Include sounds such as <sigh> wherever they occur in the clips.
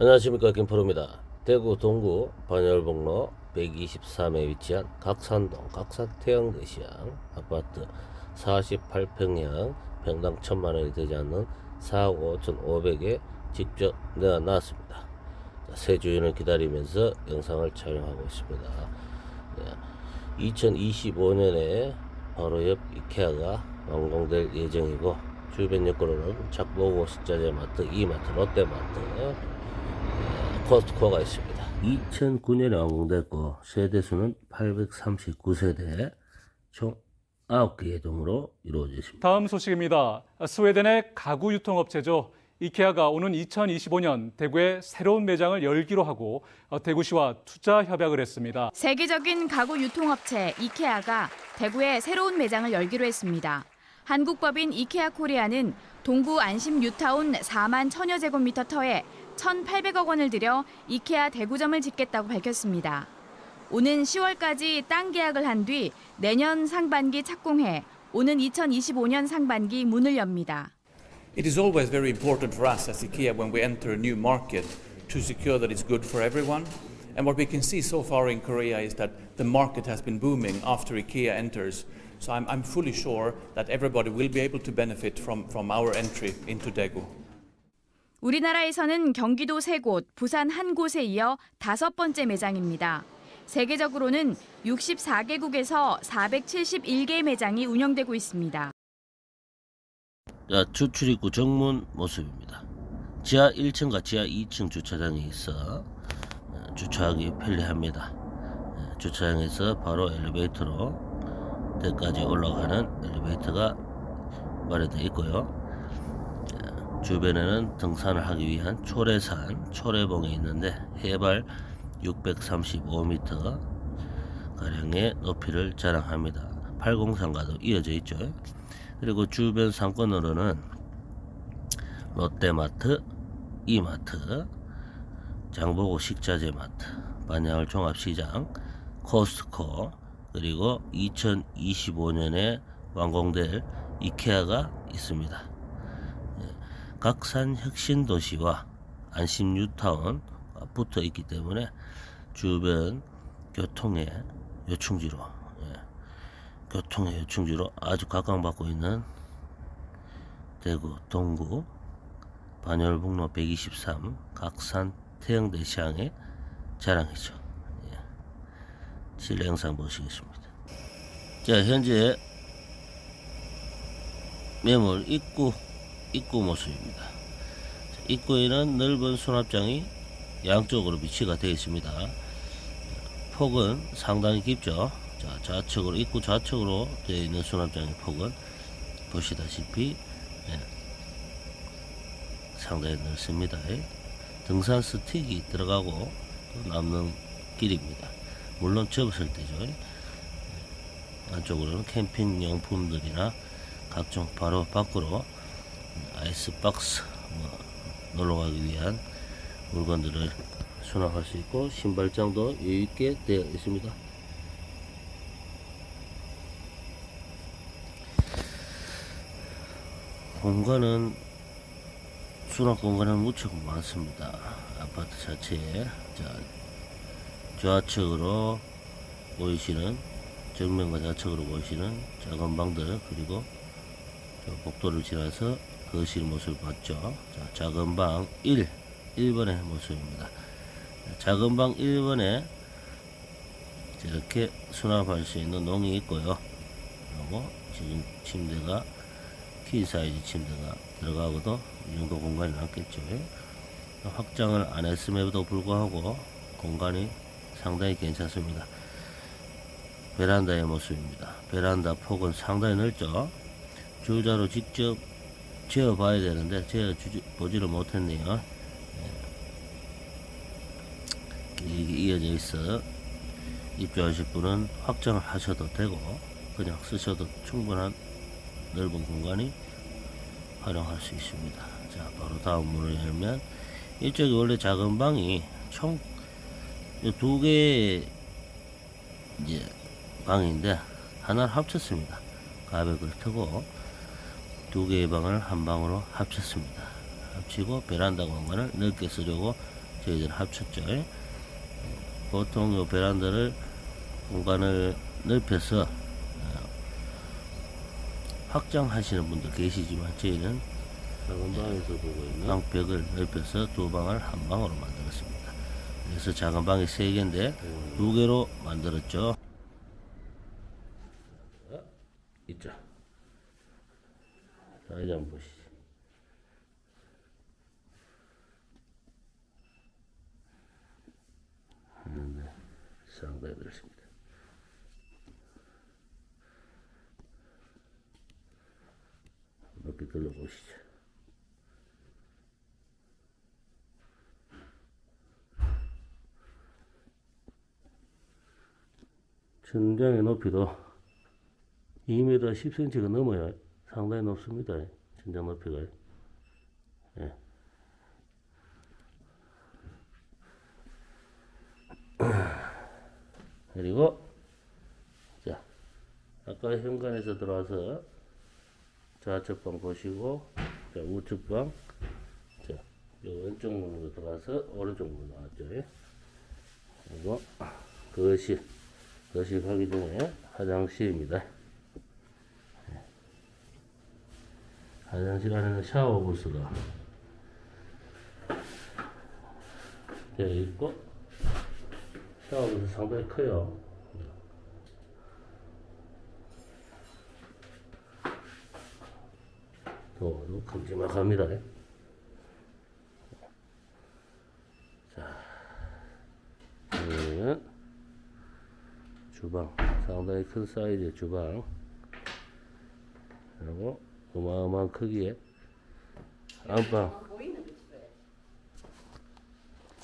안녕하십니까 김프로입니다. 대구 동구 반열봉로 123에 위치한 각산동 각산태영대시장 아파트 48평형 평당 천만 원이 되지 않는 4억 5,500에 직접 내어놨습니다. 자, 새 주인을 기다리면서 영상을 촬영하고 있습니다. 네, 2025년에 바로 옆 이케아가 완공될 예정이고 주변 여건으로는 작보고 식자재 마트, 이마트, 롯데마트, 예, 코스트코가 있습니다. 2009년에 완공됐고 세대수는 839세대 총 9개의 동으로 이루어져 있습니다. 다음 소식입니다. 스웨덴의 가구 유통업체죠. 이케아가 오는 2025년 대구에 새로운 매장을 열기로 하고 어, 대구시와 투자 협약을 했습니다. 세계적인 가구 유통업체 이케아가 대구에 새로운 매장을 열기로 했습니다. 한국법인 이케아 코리아는 동구 안심 뉴타운 4만 천여 제곱미터 터에 1,800억 원을 들여 이케아 대구점을 짓겠다고 밝혔습니다. 오는 10월까지 땅 계약을 한 뒤 내년 상반기 착공해 오는 2025년 상반기 문을 엽니다. It is always very important for us as IKEA when we enter a new market to secure that it's good for everyone. And what we can see so far in Korea is that the market has been booming after IKEA enters. So I'm, I'm fully sure that everybody will be able to benefit from, from our entry into Daegu. 우리나라에서는 경기도 세 곳, 부산 한 곳에 이어 다섯 번째 매장입니다. 세계적으로는 64개국에서 471개 매장이 운영되고 있습니다. 자, 주출입구 정문 모습입니다. 지하 1층과 지하 2층 주차장이 있어 어, 주차하기 편리합니다. 예, 주차장에서 바로 엘리베이터로 대까지 올라가는 엘리베이터가 마련되어 있고요. 예, 주변에는 등산을 하기 위한 초래산, 초래봉이 있는데 해발 635m 가량의 높이를 자랑합니다. 803과도 이어져 있죠. 그리고 주변 상권으로는 롯데마트, 이마트, 장보고 식자재 마트, 반야울 종합시장, 코스트코, 그리고 2025년에 완공될 이케아가 있습니다. 예, 각산 혁신 도시와 안심 뉴타운 붙어 있기 때문에 주변 교통의 요충지로 예, 교통의 요충지로 아주 각광받고 있는 대구 동구 반열북로 123 각산 태영대 시장의 자랑이죠. 예. 실내 영상 보시겠습니다. 자 현재 매물 입구 입구 모습입니다. 자, 입구에는 넓은 수납장이 양쪽으로 비치가 되어 있습니다. 폭은 상당히 깊죠. 자, 좌측으로 입구 좌측으로 되어 있는 수납장의 폭은 보시다시피 예, 상당히 넓습니다. 예. 등산 스틱이 들어가고 또 남는 길입니다. 물론 접었을 때죠. 예. 안쪽으로는 캠핑 용품들이나 각종 바로 밖으로 아이스박스 뭐 놀러 가기 위한 물건들을 수납할 수 있고 신발장도 여유 있게 되어 있습니다. 공간은 수납 공간은 무척 많습니다. 아파트 자체에 자 좌측으로 보이시는 정면과 좌측으로 보이시는 작은 방들 그리고 저 복도를 지나서 거실 모습을 봤죠. 자, 작은 방 1, 1번의 모습입니다. 자, 작은 방 1번에 이렇게 수납할 수 있는 농이 있고요. 그리고 지금 침대가 키 사이즈 침대가 들어가고도 이 정도 공간이 남겠죠. 확장을 안 했음에도 불구하고 공간이 상당히 괜찮습니다. 베란다의 모습입니다. 베란다 폭은 상당히 넓죠. 주자로 직접 재어 봐야 되는데 주지, 보지를 못했네요. 예. 이게 이어져 있어 입주하실 분은 확장을 하셔도 되고 그냥 쓰셔도 충분한 넓은 공간이 활용할 수 있습니다. 자, 바로 다음 문을 열면 이쪽이 원래 작은 방이 총 두 개의 이제 방인데 하나를 합쳤습니다. 가벽을 트고 두 개의 방을 한 방으로 합쳤습니다. 합치고 베란다 공간을 넓게 쓰려고 저희들 합쳤죠. 보통 요 베란다를 공간을 넓혀서 어, 확장하시는 분도 계시지만 저희는 작은 방에서 보고 있는 방벽을 넓혀서 두 방을 한 방으로 만들었습니다. 그래서 작은 방이 세 개인데 두 개로 만들었죠. 어, 있죠. 자, 이제 한번 보시죠. 네, 상당히 넓습니다. 이렇게 둘러보시죠. 천장의 높이도 2m 10cm가 넘어야 상당히 높습니다. 천장 높이가. 예. <clears throat> 그리고 자 아까 현관에서 들어와서 좌측 방 보시고 자 우측 방 자, 요 왼쪽 문으로 들어가서 오른쪽 문으로 나왔죠. 예. 그리고 거실 거실 가기 전에 화장실입니다. 화장실 안에는 샤워 부스가 되어 있고 샤워 부스 상당히 커요. 도로 큼지막합니다. 자, 여기는 주방, 상당히 큰 사이즈의 주방. 그리고 어마어마한 크기의 안방.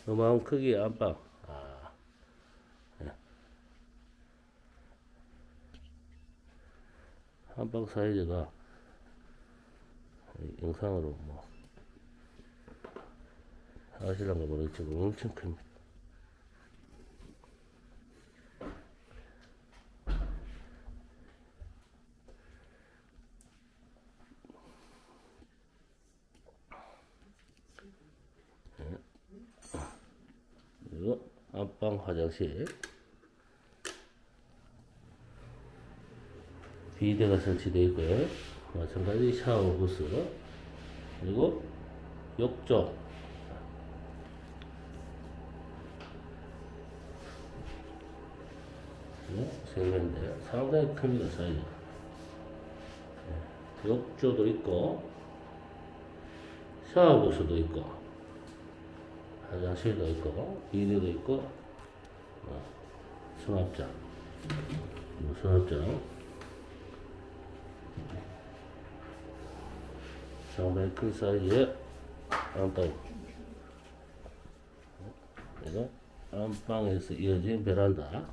어마어마한 크기의 안방. 아, 예. 안방 사이즈가 이 영상으로 뭐 아실란가 모르겠지만 엄청 큽니다. 네. 그리고 안방 화장실. 비대가 설치되어 있고요. 마찬가지 샤워 부스. 그리고 욕조. 네, 세면대 상당히 큽니다 사이즈. 네, 욕조도 있고 샤워 부스도 있고 화장실도 있고 비대도 있고 어, 수납장 뭐 수납장 상당히 큰 사이즈의 안방. 그리고 안방에서 이어진 베란다.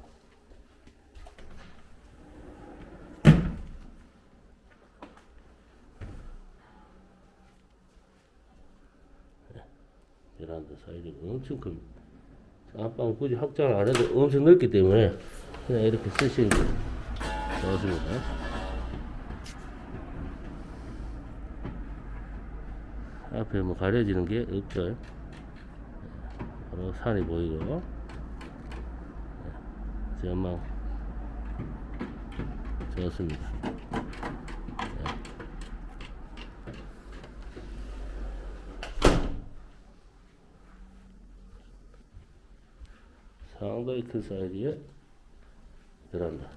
네, 베란다 사이즈가 엄청 큽니다. 안방 굳이 확장을 안 해도 엄청 넓기 때문에 그냥 이렇게 쓰시는 게 좋습니다. 앞에 뭐 가려지는 게 없죠. 바로 산이 보이고, 전망 좋습니다. 상당히 큰 사이즈의 베란다.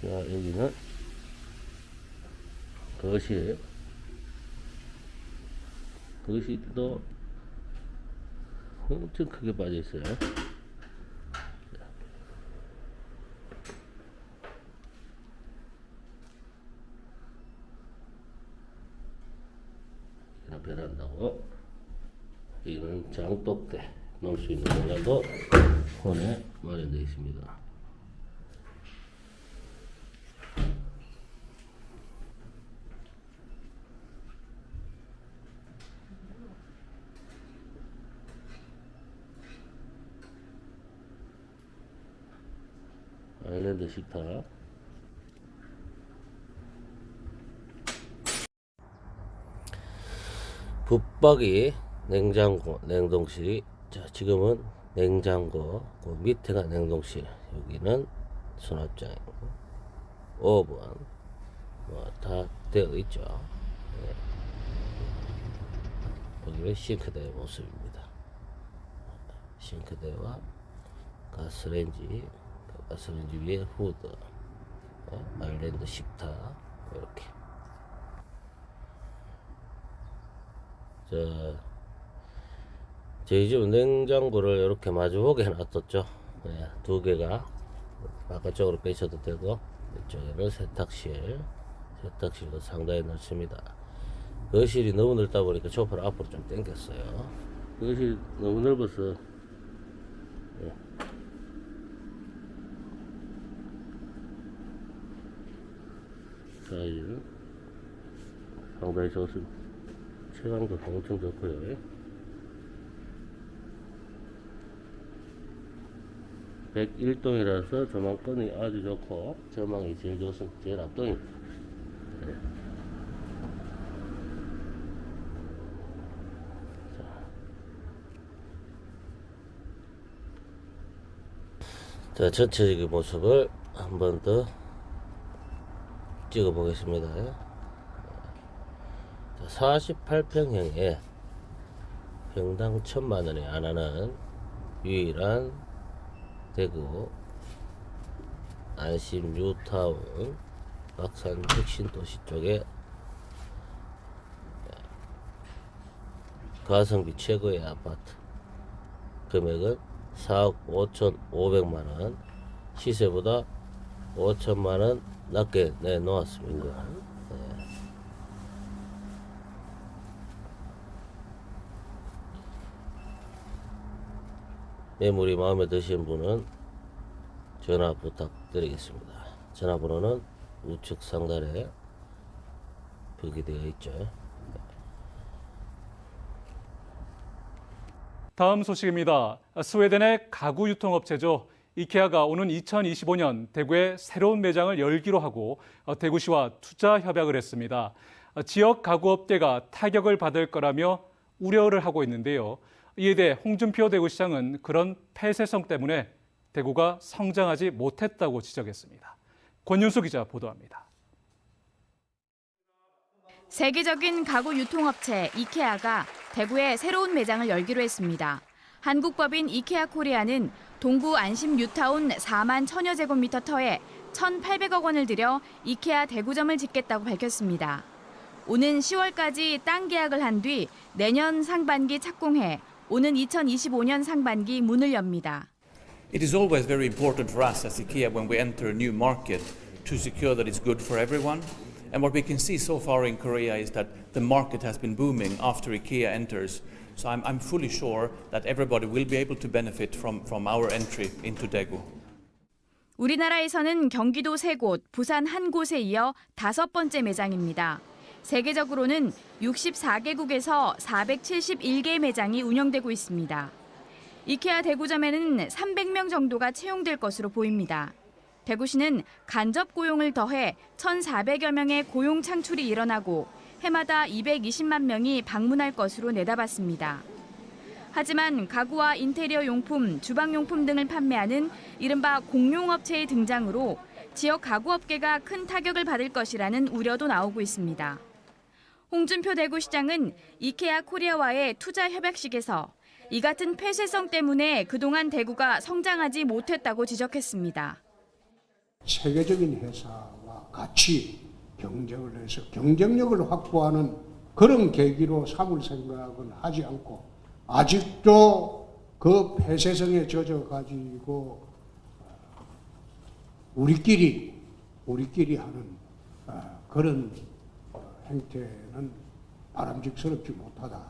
자, 여기는 거실. 거실도 엄청 크게 빠져 있어요. 베란다고 이거는 장독대 넣을 수 있는 공간도 혼에 마련되어 있습니다. 식탁. 붙박이 냉장고 냉동실이 자 지금은 냉장고. 그 밑에가 냉동실. 여기는 수납장이고 오븐. 뭐다 되어 있죠. 예. 여기는 싱크대의 모습입니다. 싱크대와 가스레인지 그 가스레인지 위에 후드 어, 아일랜드 식탁 이렇게. 자 저희 집은 냉장고를 이렇게 마주보게 해놨었죠. 예, 두 개가 바깥쪽으로 빼셔도 되고 이쪽에는 세탁실 세탁실도 상당히 넓습니다. 거실이 너무 넓다 보니까 소파를 앞으로 좀 당겼어요. 거실이 너무 넓어서 사이즈는 상당히 좋습니다 체감도 엄청 좋고요 101동이라서 조망권이 아주 좋고 전망이 제일 좋습니다. 제일 앞동입니다. 네. 자, 전체적인 모습을 한 번 더 찍어 보겠습니다. 48평형에 평당 천만 원에 안 하는 유일한 대구 안심 뉴타운 박산 혁신도시 쪽에 가성비 최고의 아파트 금액은 4억 5천 5백만원 시세보다 5천만 원 낮게 내놓았습니다 네. 매물이 마음에 드시는 분은 전화 부탁드리겠습니다. 전화번호는 우측 상단에 표기되어 있죠. 다음 소식입니다. 스웨덴의 가구 유통업체죠. 이케아가 오는 2025년 대구에 새로운 매장을 열기로 하고 어, 대구시와 투자 협약을 했습니다. 어, 지역 가구업계가 타격을 받을 거라며 우려를 하고 있는데요. 이에 대해 홍준표 대구시장은 그런 폐쇄성 때문에 대구가 성장하지 못했다고 지적했습니다. 권윤수 기자 보도합니다. 세계적인 가구 유통업체 이케아가 대구에 새로운 매장을 열기로 했습니다. 한국법인 이케아 코리아는 동구 안심 뉴타운 4만 천여 제곱미터 터에 1,800억 원을 들여 이케아 대구점을 짓겠다고 밝혔습니다. 오는 10월까지 땅 계약을 한 뒤 내년 상반기 착공해 오는 2025년 상반기 문을 엽니다. It is always very important for us as IKEA when we enter a new market to secure that it's good for everyone. And what we can see so far in Korea is that the market has been booming after IKEA enters. So I'm, I'm fully sure that everybody will be able to benefit from, from our entry into Daegu. 우리나라에서는 경기도 세 곳, 부산 한 곳에 이어 다섯 번째 매장입니다. 세계적으로는 64개국에서 471개 매장이 운영되고 있습니다. 이케아 대구점에는 300명 정도가 채용될 것으로 보입니다. 대구시는 간접 고용을 더해 1,400여 명의 고용 창출이 일어나고 해마다 220만 명이 방문할 것으로 내다봤습니다. 하지만 가구와 인테리어 용품, 주방용품 등을 판매하는 이른바 공용업체의 등장으로 지역 가구업계가 큰 타격을 받을 것이라는 우려도 나오고 있습니다. 홍준표 대구시장은 이케아 코리아와의 투자 협약식에서 이 같은 폐쇄성 때문에 그동안 대구가 성장하지 못했다고 지적했습니다. 세계적인 회사와 같이 경쟁을 해서 경쟁력을 확보하는 그런 계기로 삼을 생각은 하지 않고 아직도 그 폐쇄성에 젖어 가지고 우리끼리 우리끼리 하는 어, 그런 행태는 바람직스럽지 못하다.